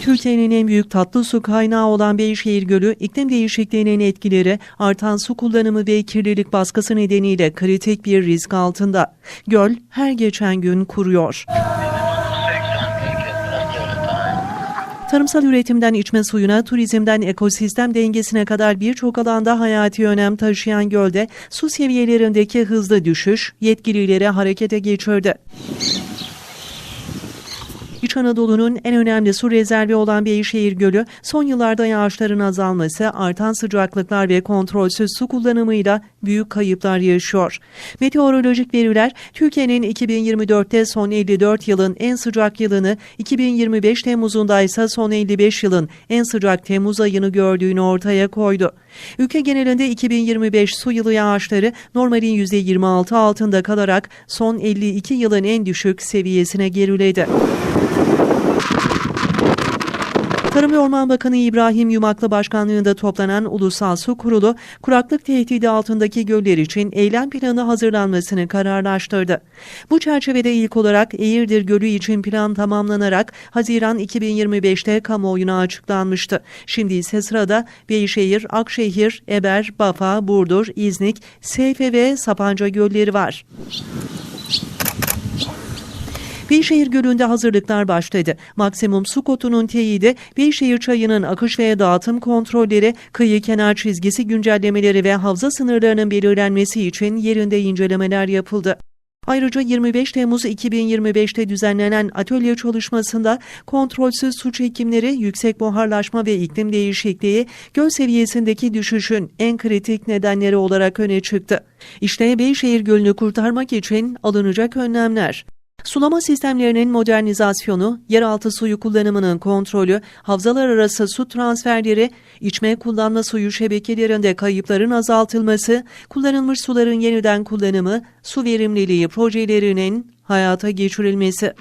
Türkiye'nin en büyük tatlı su kaynağı olan Beyşehir Gölü, iklim değişikliğinin etkileri, artan su kullanımı ve kirlilik baskısı nedeniyle kritik bir risk altında. Göl her geçen gün kuruyor. Tarımsal üretimden içme suyuna, turizmden ekosistem dengesine kadar birçok alanda hayati önem taşıyan gölde su seviyelerindeki hızlı düşüş yetkilileri harekete geçirdi. İç Anadolu'nun en önemli su rezervi olan Beyşehir Gölü, son yıllarda yağışların azalması, artan sıcaklıklar ve kontrolsüz su kullanımıyla büyük kayıplar yaşıyor. Meteorolojik veriler, Türkiye'nin 2024'te son 54 yılın en sıcak yılını, 2025 Temmuz'unda ise son 55 yılın en sıcak Temmuz ayını gördüğünü ortaya koydu. Ülke genelinde 2025 su yılı yağışları normalin %26 altında kalarak son 52 yılın en düşük seviyesine geriledi. Tarım ve Orman Bakanı İbrahim Yumaklı başkanlığında toplanan Ulusal Su Kurulu, kuraklık tehdidi altındaki göller için eylem planı hazırlanmasını kararlaştırdı. Bu çerçevede ilk olarak Eğirdir Gölü için plan tamamlanarak Haziran 2025'te kamuoyuna açıklanmıştı. Şimdi ise sırada Beyşehir, Akşehir, Eber, Bafa, Burdur, İznik, Seyfe ve Sapanca gölleri var. Beyşehir Gölü'nde hazırlıklar başladı. Maksimum su kotunun teyidi, Beyşehir çayının akış ve dağıtım kontrolleri, kıyı kenar çizgisi güncellemeleri ve havza sınırlarının belirlenmesi için yerinde incelemeler yapıldı. Ayrıca 25 Temmuz 2025'te düzenlenen atölye çalışmasında kontrolsüz su çekimleri, yüksek buharlaşma ve iklim değişikliği göl seviyesindeki düşüşün en kritik nedenleri olarak öne çıktı. İşte Beyşehir Gölü'nü kurtarmak için alınacak önlemler. Sulama sistemlerinin modernizasyonu, yeraltı suyu kullanımının kontrolü, havzalar arası su transferleri, içme kullanma suyu şebekelerinde kayıpların azaltılması, kullanılmış suların yeniden kullanımı, su verimliliği projelerinin hayata geçirilmesi.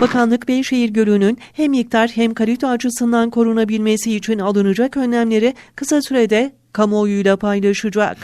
Bakanlık Beyşehir Gölü'nün hem miktar hem kalite açısından korunabilmesi için alınacak önlemleri kısa sürede kamuoyuyla paylaşacak.